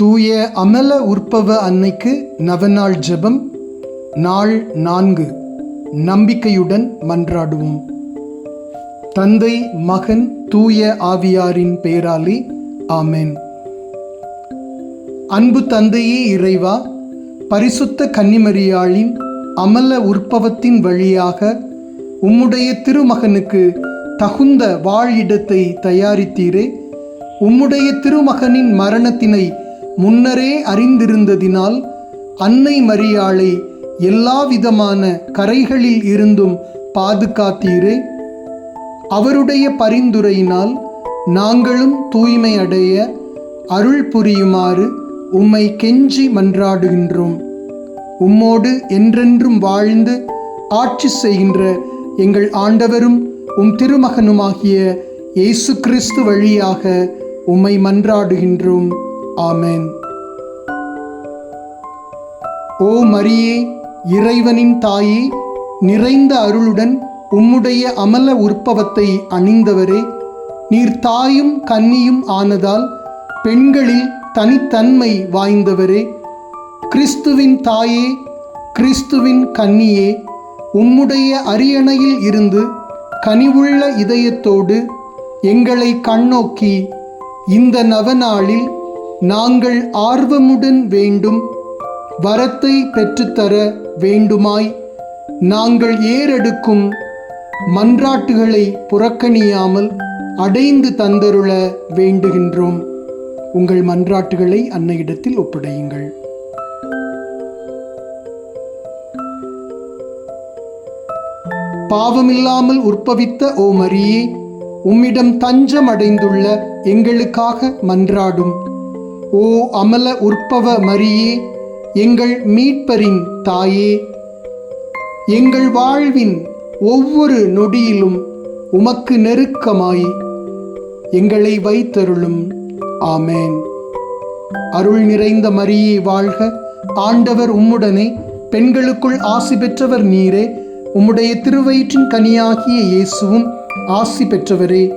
தூய அமல உற்பவ அன்னைக்கு நவநாள் ஜெபம் நாள் நான்கு. நம்பிக்கையுடன் மன்றாடுவோம். தந்தை மகன் தூய ஆவியாரின் பெயராலே ஆமேன். அன்பு தந்தையே இறைவா பரிசுத்த கன்னிமரியாளின் அமல உற்பவத்தின் வழியாக உம்முடைய திருமகனுக்கு தகுந்த வாழிடத்தை தயாரித்தீரே. உம்முடைய திருமகனின் மரணத்தினை முன்னரே அறிந்திருந்ததினால் அன்னை மரியாளை எல்லாவிதமான கரைகளில் இருந்தும் பாதுகாத்தீரே. அவருடைய பரிந்துரையினால் நாங்களும் தூய்மை அடைய அருள் புரியுமாறு உம்மை கெஞ்சி மன்றாடுகின்றோம். உம்மோடு என்றென்றும் வாழ்ந்து ஆட்சி செய்கின்ற எங்கள் ஆண்டவரும் உம் திருமகனுமாகிய இயேசு கிறிஸ்து வழியாக உம்மை மன்றாடுகின்றோம். ஆமேன். ஓ மரியே இறைவனின் தாயே நிறைந்த அருளுடன் உம்முடைய அமல உற்பவத்தை அணிந்தவரே நீர் தாயும் கன்னியும் ஆனதால் பெண்களில் தனித்தன்மை வாய்ந்தவரே கிறிஸ்துவின் தாயே கிறிஸ்துவின் கன்னியே உம்முடைய அரியணையில் இருந்து கனிவுள்ள இதயத்தோடு எங்களை கண்ணோக்கி இந்த நவநாளில் நாங்கள் ஆர்வமுடன் வேண்டும் வரத்தை பெற்றுத்தர வேண்டுமாய். நாங்கள் ஏறெடுக்கும் மன்றாட்டுகளை புறக்கணியாமல் அடைந்து தந்தருள வேண்டுகின்றோம். உங்கள் மன்றாட்டுகளை அன்னையிடத்தில் ஒப்படையுங்கள். பாவமில்லாமல் உற்பவித்த ஓ மரியே உம்மிடம் தஞ்சம் அடைந்துள்ள எங்களுக்காக மன்றாடும். ஓ அமல உற்பவ மரியே எங்கள் மீட்பரின் தாயே. எங்கள் வாழ்வின் ஒவ்வொரு நொடியிலும் உமக்கு நெருக்கமாய் எங்களை வைத்தருளும். ஆமேன். அருள் நிறைந்த மரியே வாழ்க. ஆண்டவர் உம்முடனே பெண்களுக்குள் ஆசி பெற்றவர் நீரே. உம்முடைய திருவயிற்றின் கனியாகிய இயேசுவும் ஆசி பெற்றவரே.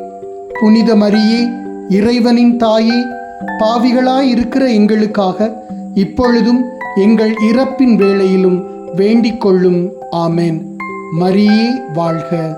புனித மரியே இறைவனின் தாயே பாவிகளாய் இருக்கிற எங்களுக்காக இப்பொழுதும் எங்கள் இறப்பின் வேளையிலும் வேண்டிக் கொள்ளும் ஆமேன். மரியே வாழ்க.